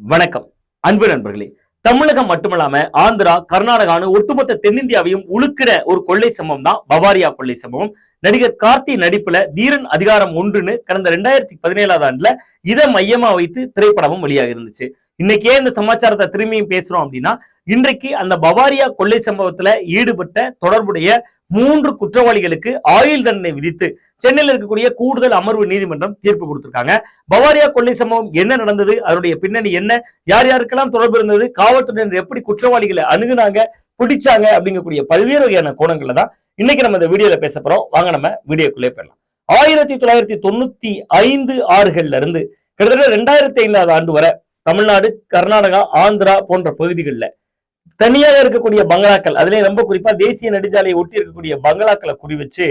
வணக்கம். அன்பு நண்பர்களே தமிழகம் மட்டுமல்லாம ஆந்திரா கர்நாடகான்னு ஒட்டுமொத்த தென்னிந்தியாவையும் உழுக்கிற ஒரு கொள்ளை சம்பவம் தான் பவாரியா கொள்ளை சம்பவம். நடிகர் கார்த்தி நடிப்புல தீரன் அதிகாரம் ஒன்றுன்னு கடந்த ரெண்டாயிரத்தி பதினேழாவது ஆண்டுல இதை மையமா வைத்து திரைப்படமும் வெளியாக இருந்துச்சு. இன்னைக்கு ஏன் இந்த சமாச்சாரத்தை திரும்பியும் பேசுறோம் அப்படின்னா இன்றைக்கு அந்த பவாரியா கொள்ளை சம்பவத்துல ஈடுபட்ட தொடர்புடைய மூன்று குற்றவாளிகளுக்கு ஆயுள் தண்டனை விதித்து சென்னையில் இருக்கக்கூடிய கூடுதல் அமர்வு நீதிமன்றம் தீர்ப்பு கொடுத்திருக்காங்க. பவாரியா கொள்ளை சம்பவம் என்ன நடந்தது? அதனுடைய பின்னணி என்ன? யார் யாருக்கெல்லாம் தொடர்பு இருந்தது? காவல்துறையினர் எப்படி குற்றவாளிகளை அணுகுனாங்க? பிடிச்சாங்க? அப்படிங்கக்கூடிய பல்வேறு வகையான கோணங்கள்ல தான் இன்னைக்கு நம்ம இந்த வீடியோல பேச போறோம். வாங்க நம்ம வீடியோக்குள்ளே போயிடலாம். ஆயிரத்தி தொள்ளாயிரத்தி தொண்ணூத்தி ஐந்து ஆறுகள்ல இருந்து கிட்டத்தட்ட ரெண்டாயிரத்தி ஐந்தாவது ஆண்டு வரை தமிழ்நாடு கர்நாடகா ஆந்திரா போன்ற பகுதிகளில் தனியாக இருக்கக்கூடிய பங்களாக்கள் அதுலயும் ரொம்ப குறிப்பா தேசிய நெடுஞ்சாலையை ஒட்டி இருக்கக்கூடிய பங்களாக்களை குறி வச்சு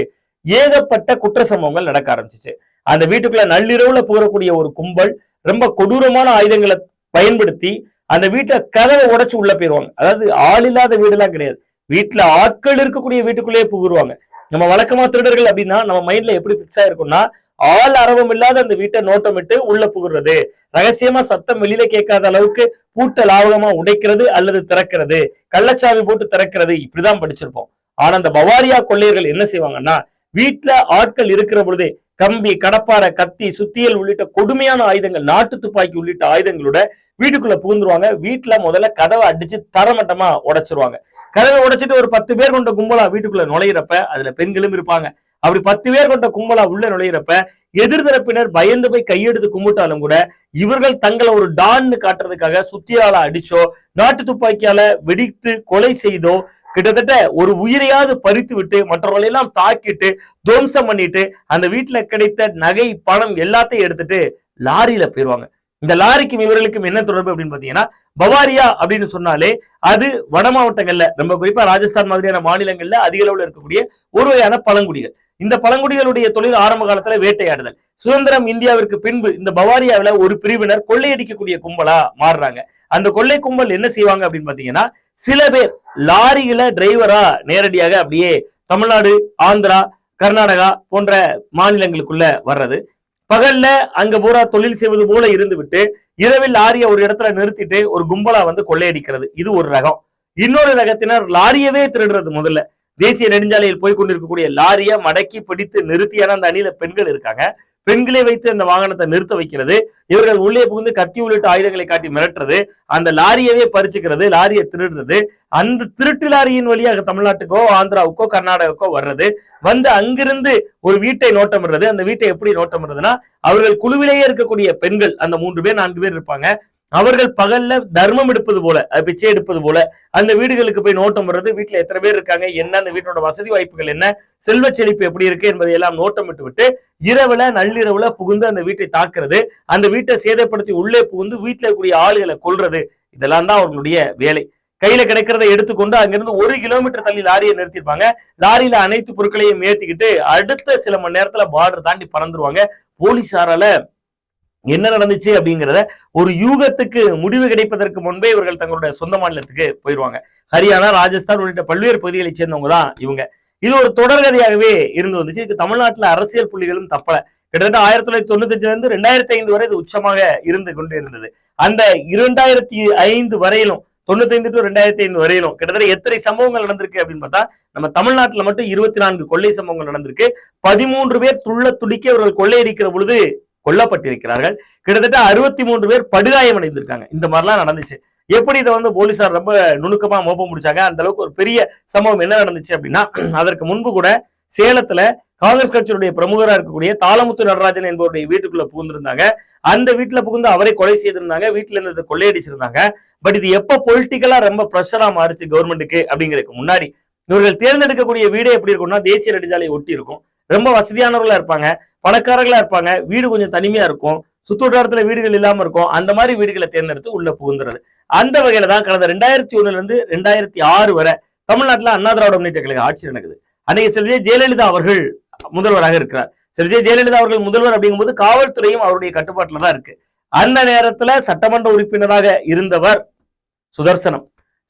ஏகப்பட்ட குற்ற சம்பவங்கள் நடக்க ஆரம்பிச்சிச்சு. அந்த வீட்டுக்குள்ள நள்ளிரவுல போகக்கூடிய ஒரு கும்பல் ரொம்ப கொடூரமான ஆயுதங்களை பயன்படுத்தி அந்த வீட்டை கதவை உடைச்சு உள்ள போயிருவாங்க. அதாவது ஆள் இல்லாத வீடுலாம் கிடையாது. வீட்டுல ஆட்கள் இருக்கக்கூடிய வீட்டுக்குள்ளேயே புகுருவாங்க நம்ம வழக்கமா திருடர்கள் அப்படின்னா நம்ம மைண்ட்ல எப்படி பிக்ஸ் ஆயிருக்கும்னா ஆள் அரவம் இல்லாத அந்த வீட்டை நோட்டமிட்டு உள்ள புகுறது. ரகசியமா சத்தம் வெளியில கேட்காத அளவுக்கு பூட்டை லாவகமா உடைக்கிறது அல்லது திறக்கிறது. கள்ளச்சாவி போட்டு திறக்கிறது. இப்படிதான் படிச்சிருப்போம். ஆனா அந்த பவாரியா கொள்ளையர்கள் என்ன செய்வாங்கன்னா வீட்டுல ஆட்கள் இருக்கிற பொழுதே கம்பி கடப்பாரை கத்தி சுத்தியல் உள்ளிட்ட கொடுமையான ஆயுதங்கள் நாட்டு துப்பாக்கி உள்ளிட்ட ஆயுதங்களோட வீட்டுக்குள்ள புகுந்துருவாங்க. வீட்டுல முதல்ல கதவை அடிச்சு தரமட்டமா உடைச்சிருவாங்க. கதவை உடைச்சிட்டு ஒரு பத்து பேர் கொண்ட கும்பலா வீட்டுக்குள்ள நுழையிறப்ப அதுல பெண்களும் இருப்பாங்க. அப்படி பத்து பேர் கொண்ட கும்பலா உள்ள நுழையிறப்ப எதிர்தரப்பினர் பயந்து போய் கையெடுத்து கும்பிட்டாலும் கூட இவர்கள் தங்களை ஒரு டான்னு காட்டுறதுக்காக சுத்தியால அடிச்சோ நாட்டு துப்பாக்கியால வெடித்து கொலை செய்தோ கிட்டத்தட்ட ஒரு உயிரையாவது பறித்து விட்டு மற்றவர்களை எல்லாம் தாக்கிட்டு துவம்சம் பண்ணிட்டு அந்த வீட்டுல கிடைத்த நகை பணம் எல்லாத்தையும் எடுத்துட்டு லாரியில போயிருவாங்க. இந்த லாரிக்கும் இவர்களுக்கும் என்ன தொடர்பு அப்படின்னு பாத்தீங்கன்னா பவாரியா அப்படின்னு சொன்னாலே அது வட மாவட்டங்கள்ல ரொம்ப குறிப்பா ராஜஸ்தான் மாதிரியான மாநிலங்கள்ல அதிக அளவுல இருக்கக்கூடிய ஒரு வகையான பழங்குடிகள். இந்த பழங்குடிகளுடைய தொழில் ஆரம்ப காலத்துல வேட்டையாடுதல். சுதந்திரம் இந்தியாவிற்கு பின்பு இந்த பவாரியாவில ஒரு பிரிவினர் கொள்ளையடிக்கக்கூடிய கும்பலா மாறுறாங்க. அந்த கொள்ளை கும்பல் என்ன செய்வாங்க அப்படின்னு பாத்தீங்கன்னா சில பேர் லாரியில டிரைவரா நேரடியாக அப்படியே தமிழ்நாடு ஆந்திரா கர்நாடகா போன்ற மாநிலங்களுக்குள்ள வர்றது. பகல்ல அங்க பூரா தொழில் செய்வது போல இருந்து விட்டு இரவில் லாரியை ஒரு இடத்துல நிறுத்திட்டு ஒரு கும்பலா வந்து கொள்ளையடிக்கிறது. இது ஒரு ரகம். இன்னொரு ரகத்தினர் லாரியவே திருடுறது முதல்ல. தேசிய நெடுஞ்சாலையில் போய் கொண்டிருக்கக்கூடிய லாரியை மடக்கி பிடித்து நிறுத்தியான அந்த அணியில பெண்கள் இருக்காங்க. பெண்களை வைத்து அந்த வாகனத்தை நிறுத்த வைக்கிறது. இவர்கள் உள்ளே புகுந்து கத்தி உள்ளிட்ட ஆயுதங்களை காட்டி மிரட்டுறது. அந்த லாரியவே பறிச்சுக்கிறது லாரியை திருடுறது. அந்த திருட்டு லாரியின் வழியாக தமிழ்நாட்டுக்கோ ஆந்திராவுக்கோ கர்நாடகாவுக்கோ வர்றது. வந்து அங்கிருந்து ஒரு வீட்டை நோட்டமிடுறது. அந்த வீட்டை எப்படி நோட்டமிடுறதுன்னா அவர்கள் குழுவிலேயே இருக்கக்கூடிய பெண்கள் அந்த மூன்று பேர் நான்கு பேர் இருப்பாங்க. அவர்கள் பகல்ல தர்மம் எடுப்பது போல பிச்சை எடுப்பது போல அந்த வீடுகளுக்கு போய் நோட்டம் வர்றது வீட்டுல எத்தனை பேர் இருக்காங்க என்ன அந்த வீட்டோட வசதி வாய்ப்புகள் என்ன செல்வ செழிப்பு எப்படி இருக்கு என்பதை எல்லாம் நோட்டம் விட்டு இரவுல நள்ளிரவுல புகுந்து அந்த வீட்டை தாக்குறது அந்த வீட்டை சேதப்படுத்தி உள்ளே புகுந்து வீட்டுல இருக்கக்கூடிய ஆளுகளை கொல்றது இதெல்லாம் தான் அவர்களுடைய வேலை. கையில கிடைக்கிறதை எடுத்துக்கொண்டு அங்கிருந்து ஒரு கிலோமீட்டர் தள்ளி லாரியை நிறுத்திருப்பாங்க லாரியில அனைத்து பொருட்களையும் ஏத்திக்கிட்டு அடுத்த சில மணி நேரத்துல பார்டர் தாண்டி பறந்துருவாங்க. போலீஸாரால என்ன நடந்துச்சு அப்படிங்கிறத ஒரு யூகத்துக்கு முடிவு கிடைப்பதற்கு முன்பே இவர்கள் தங்களுடைய சொந்த மாநிலத்துக்கு போயிடுவாங்க ஹரியானா ராஜஸ்தான் உள்ளிட்ட பல்வேறு பகுதிகளை சேர்ந்தவங்க தான் இவங்க. இது ஒரு தொடர்கதையாகவே இருந்து வந்துச்சு. இதுக்கு தமிழ்நாட்டுல அரசியல் புள்ளிகளும் தப்பல. கிட்டத்தட்ட ஆயிரத்தி தொள்ளாயிரத்தி தொண்ணூத்தி இருந்து ரெண்டாயிரத்தி ஐந்து வரை இது உச்சமாக இருந்து கொண்டு இருந்தது அந்த இரண்டாயிரத்தி ஐந்து வரையிலும் தொண்ணூத்தைந்து டு ரெண்டாயிரத்தி ஐந்து வரையிலும் கிட்டத்தட்ட எத்தனை சம்பவங்கள் நடந்திருக்கு அப்படின்னு பார்த்தா நம்ம தமிழ்நாட்டுல மட்டும் இருபத்தி நான்கு கொள்ளை சம்பவங்கள் நடந்திருக்கு. பதிமூன்று பேர் துள்ள துடிக்க இவர்கள் கொள்ளையடிக்கிற பொழுது கொல்லப்பட்டிருக்கிறார்கள். கிட்டத்தட்ட அறுபத்தி மூன்று பேர் படுகாயம் அடைந்திருக்காங்க. இந்த மாதிரிலாம் நடந்துச்சு. எப்படி இதை வந்து போலீசார் ரொம்ப நுணுக்கமா மோப்பம் முடிச்சாங்க? அந்த அளவுக்கு ஒரு பெரிய சம்பவம் என்ன நடந்துச்சு அப்படின்னா அதற்கு முன்பு கூட சேலத்துல காங்கிரஸ் கட்சியுடைய பிரமுகரா இருக்கக்கூடிய தாளமுத்து நடராஜன் என்பவருடைய வீட்டுக்குள்ள புகுந்திருந்தாங்க. அந்த வீட்டுல புகுந்து அவரை கொலை செய்திருந்தாங்க. வீட்டுல இருந்ததை கொள்ளையடிச்சிருந்தாங்க. பட் இது எப்ப பொலிட்டிக்கலா ரொம்ப ப்ரெஷரா மாறுச்சு கவர்மெண்ட்டுக்கு அப்படிங்கிறதுக்கு முன்னாடி. இவர்கள் தேர்ந்தெடுக்கக்கூடிய வீடே எப்படி இருக்கும்னா தேசிய நெடுஞ்சாலையை ஒட்டி இருக்கும். ரொம்ப வசதியானவர்களா இருப்பாங்க. பணக்காரர்களா இருப்பாங்க. வீடு கொஞ்சம் தனிமையா இருக்கும். சுற்றுவட்டாரத்துல வீடுகள் இல்லாம இருக்கும். அந்த மாதிரி வீடுகளை தேர்ந்தெடுத்து உள்ள புகுந்துறது. அந்த வகையில தான் கடந்த ரெண்டாயிரத்தி ஒண்ணுல இருந்து ரெண்டாயிரத்தி ஆறு வரை தமிழ்நாட்டுல அண்ணா திராவிட முன்னேற்ற கழக ஆட்சி நடக்குது. அன்னைக்கு செல்விஜய ஜெயலலிதா அவர்கள் முதல்வராக இருக்கிறார். செல்விஜய ஜெயலலிதா அவர்கள் முதல்வர் அப்படிங்கும்போது காவல்துறையும் அவருடைய கட்டுப்பாட்டுல தான் இருக்கு. அந்த நேரத்துல சட்டமன்ற உறுப்பினராக இருந்தவர் சுதர்சனம்.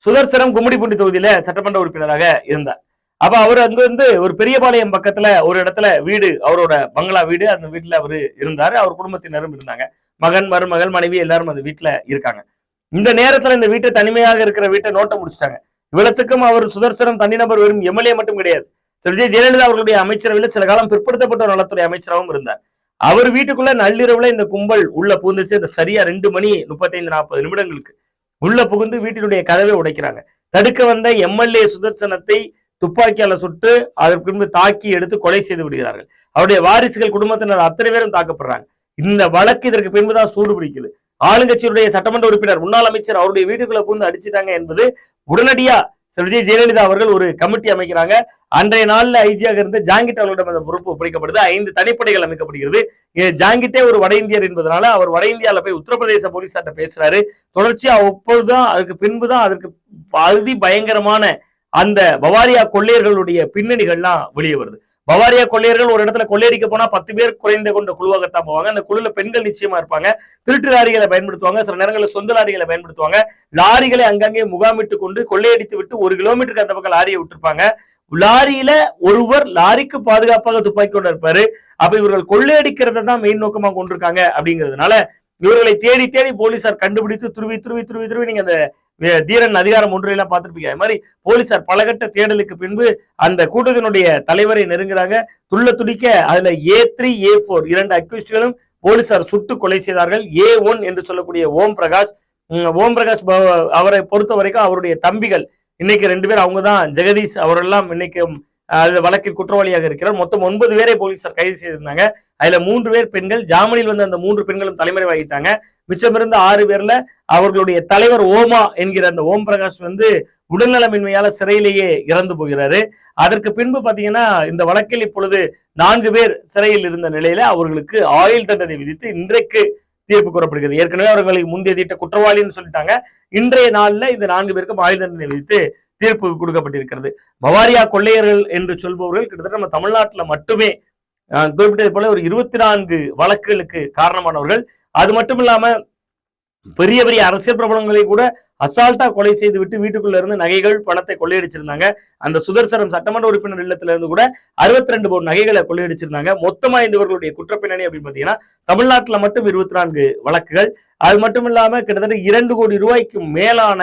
சுதர்சனம் கும்மிடிப்பூண்டி தொகுதியில சட்டமன்ற உறுப்பினராக இருந்தார். அப்ப அவர் அங்க வந்து ஒரு பெரியபாளையம் பக்கத்துல ஒரு இடத்துல வீடு அவரோட பங்களா வீடு அந்த வீட்டுல அவரு இருந்தாரு. அவர் குடும்பத்தினரும் இருந்தாங்க. மகன் மருமகள் மனைவி எல்லாரும் அந்த வீட்டுல இருக்காங்க. இந்த நேரத்துல இந்த வீட்டை தனிமையாக இருக்கிற வீட்டை நோட்ட முடிச்சிட்டாங்க. இவ்வளத்துக்கும் அவர் சுதர்சனம் தனிநபர் வெறும் எம்எல்ஏ மட்டும் கிடையாது. விஜய் ஜெயலலிதா அவர்களுடைய அமைச்சரவையில் சில காலம் பிற்படுத்தப்பட்ட ஒரு நலத்துறை அமைச்சராகவும் இருந்தார். அவர் வீட்டுக்குள்ள நள்ளிரவுல இந்த கும்பல் உள்ள புகுந்துச்சு. இந்த சரியா ரெண்டு மணி முப்பத்தைந்து நாற்பது நிமிடங்களுக்கு உள்ள புகுந்து வீட்டினுடைய கதவை உடைக்கிறாங்க. தடுக்க வந்த எம்எல்ஏ சுதர்சனத்தை துப்பாக்கியால சுட்டு அதற்கு பின்பு தாக்கி எடுத்து கொலை செய்து விடுகிறார்கள். அவருடைய வாரிசுகள் குடும்பத்தினர் அத்தனை பேரும் தாக்கப்படுறாங்க. இந்த வழக்கு இதற்கு பின்புதான் சூடு பிடிக்குது. ஆளுங்கட்சியுடைய சட்டமன்ற உறுப்பினர் முன்னாள் அமைச்சர் அவருடைய வீட்டுக்குள்ள புகுந்து அடிச்சிட்டாங்க என்பது உடனடியா திரு விஜய் ஜெயலலிதா அவர்கள் ஒரு கமிட்டி அமைக்கிறாங்க. அன்றைய நாளில் ஐஜியாக இருந்த ஜாங்கிட் அவர்களிடம் அந்த பொறுப்பு ஒப்படைக்கப்படுது. ஐந்து தனிப்படைகள் அமைக்கப்படுகிறது ஜாங்கிட்டே ஒரு வட இந்தியர் என்பதனால அவர் வட இந்தியாவில் போய் உத்தரப்பிரதேச போலீஸார்ட்ட பேசுறாரு. தொடர்ச்சியா அப்பொழுதுதான் அதுக்கு பின்புதான் அதற்கு அதி பயங்கரமான அந்த பவாரியா கொள்ளையர்களுடைய பின்னணிகள்லாம் வெளியே வருது. பவாரியா கொள்ளையர்கள் ஒரு இடத்துல கொள்ளையடிக்க போனா பத்து பேர் குறைந்த கொண்ட குழுவாகத்தான் போவாங்க. அந்த குழுல பெண்கள் நிச்சயமா இருப்பாங்க. திருட்டு லாரிகளை பயன்படுத்துவாங்க. சில நேரங்களில் சொந்த லாரிகளை பயன்படுத்துவாங்க. லாரிகளை அங்கங்கே முகாமிட்டு கொண்டு கொள்ளையடித்து விட்டு ஒரு கிலோமீட்டருக்கு அந்த பக்கம் லாரியை விட்டுருப்பாங்க. லாரியில ஒருவர் லாரிக்கு பாதுகாப்பாக துப்பாக்கி கொண்டு இருப்பாரு. அப்ப இவர்கள் கொள்ளையடிக்கிறத தான் மெயின் நோக்கமா கொண்டிருக்காங்க அப்படிங்கிறதுனால இவர்களை தேடி தேடி போலீசார் கண்டுபிடித்து துருவி துருவி துருவி துருவி நீங்க அந்த தீரன் அதிகாரம் ஒன்றையெல்லாம் பார்த்துருப்பீங்க. அது மாதிரி போலீசார் பலகட்ட தேடலுக்கு பின்பு அந்த கூட்டத்தினுடைய தலைவரை நெருங்குறாங்க. துள்ள துடிக்க அதுல ஏ த்ரீ ஏ போர் இரண்டு அக்யூஸ்டுகளும் போலீசார் சுட்டு கொலை செய்தார்கள். ஏ ஒன் என்று சொல்லக்கூடிய ஓம் பிரகாஷ் உம், ஓம் பிரகாஷ் ப- அவரை பொறுத்த வரைக்கும் அவருடைய தம்பிகள். இன்னைக்கு ரெண்டு பேர் அவங்க தான் ஜெகதீஷ் அவரெல்லாம் இன்னைக்கு அது வழக்கில் குற்றவாளியாக இருக்கிறார். மொத்தம் ஒன்பது பேரை போலீசார் கைது செய்திருந்தாங்க. அதுல மூன்று பேர் பெண்கள் ஜாமீனில் வந்த அந்த மூன்று பெண்களும் தலைமறைவாகிட்டாங்க. வாங்கிட்டாங்க இருந்த ஆறு பேர்ல அவர்களுடைய தலைவர் ஓமா என்கிற அந்த ஓம் பிரகாஷ் வந்து உடல்நலமின்மையால சிறையிலேயே இறந்து போகிறாரு. அதற்கு பின்பு பாத்தீங்கன்னா இந்த வழக்கில் இப்பொழுது நான்கு பேர் சிறையில் இருந்த நிலையில அவர்களுக்கு ஆயுள் தண்டனை விதித்து இன்றைக்கு தீர்ப்பு கூறப்படுகிறது. ஏற்கனவே அவர்களை முந்தைய தீட்ட குற்றவாளின்னு சொல்லிட்டாங்க. இன்றைய நாளில் இந்த நான்கு பேருக்கும் ஆயுள் தண்டனை விதித்து தீர்ப்பு கொடுக்கப்பட்டிருக்கிறது. பவாரியா கொள்ளையர்கள் என்று சொல்பவர்கள் கிட்டத்தட்ட நம்ம தமிழ்நாட்டில் மட்டுமே குறிப்பிட்டது போல ஒரு இருபத்தி நான்கு வழக்குகளுக்கு காரணமானவர்கள். அது மட்டும் இல்லாம பெரிய பெரிய அரசியல் பிரபலங்களை கூட அசால்ட்டா கொலை செய்து விட்டு வீட்டுக்குள்ள இருந்து நகைகள் பணத்தை கொள்ளையடிச்சிருந்தாங்க. அந்த சுதர்சனம் சட்டமன்ற உறுப்பினர் இல்லத்துல இருந்து கூட அறுபத்தி ரெண்டு பவுன் நகைகளை கொள்ளையடிச்சிருந்தாங்க. மொத்தமா இந்தவர்களுடைய குற்றப்பின்னணி அப்படின்னு பாத்தீங்கன்னா தமிழ்நாட்டுல மட்டும் இருபத்தி நான்கு வழக்குகள். அது மட்டும் இல்லாம கிட்டத்தட்ட இரண்டு கோடி ரூபாய்க்கு மேலான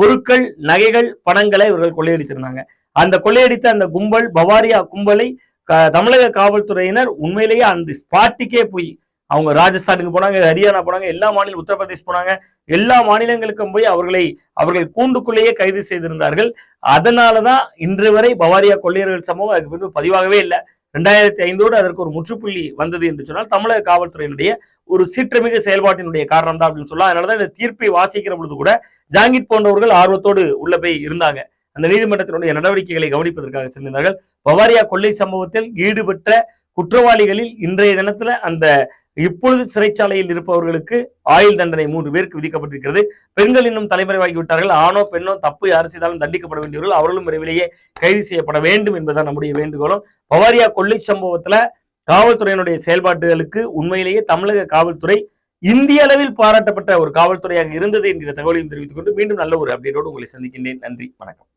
பொருட்கள் நகைகள் பணங்களை இவர்கள் கொள்ளையடிச்சிருந்தாங்க அந்த கொள்ளையடித்த அந்த கும்பல் பவாரியா கும்பலை க- தமிழக காவல்துறையினர் உண்மையிலேயே அந்த ஸ்பாட்டுக்கே போய் அவங்க ராஜஸ்தானுக்கு போனாங்க ஹரியானா போனாங்க எல்லா மாநிலம் உத்தரப்பிரதேஷ் போனாங்க எல்லா மாநிலங்களுக்கும் போய் அவர்களை அவர்கள் கூண்டுக்குள்ளேயே கைது செய்திருந்தார்கள். அதனாலதான் இன்று வரை பவாரியா கொள்ளையர்கள் சம்பவம் அதுக்கு பின்பு பதிவாகவே இல்லை. ரெண்டாயிரத்தி ஐந்தோடு அதற்கு ஒரு முற்றுப்புள்ளி வந்தது என்று சொன்னால் தமிழக காவல்துறையினுடைய ஒரு சீற்றமிகு செயல்பாட்டினுடைய காரணம் தான் அப்படின்னு சொல்லலாம். அதனாலதான் இந்த தீர்ப்பை வாசிக்கிற பொழுது கூட ஜாங்கிட் போன்றவர்கள் ஆர்வத்தோடு உள்ள போய் இருந்தாங்க. அந்த நீதிமன்றத்தினுடைய நடவடிக்கைகளை கவனிப்பதற்காக சென்றிருந்தார்கள். பவாரியா கொள்ளை சம்பவத்தில் ஈடுபட்ட குற்றவாளிகளில் இன்றைய தினத்துல அந்த இப்பொழுது சிறைச்சாலையில் இருப்பவர்களுக்கு ஆயுள் தண்டனை மூன்று பேருக்கு விதிக்கப்பட்டிருக்கிறது. பெண்கள் இன்னும் தலைமறைவாகிவிட்டார்கள் ஆணோ பெண்ணோ தப்பு யார் செய்தாலும் தண்டிக்கப்பட வேண்டியவர்கள் அவர்களும் விரைவிலேயே கைது செய்யப்பட வேண்டும் என்பதுதான் நம்முடைய வேண்டுகோளும். பவாரியா கொள்ளை சம்பவத்துல காவல்துறையினுடைய செயல்பாடுகளுக்கு உண்மையிலேயே தமிழக காவல்துறை இந்திய அளவில் பாராட்டப்பட்ட ஒரு காவல்துறையாக இருந்தது என்கிற தகவலையும் தெரிவித்துக் கொண்டு மீண்டும் நல்ல ஒரு அப்டேட்டோடு உங்களை சந்திக்கின்றேன். நன்றி வணக்கம்.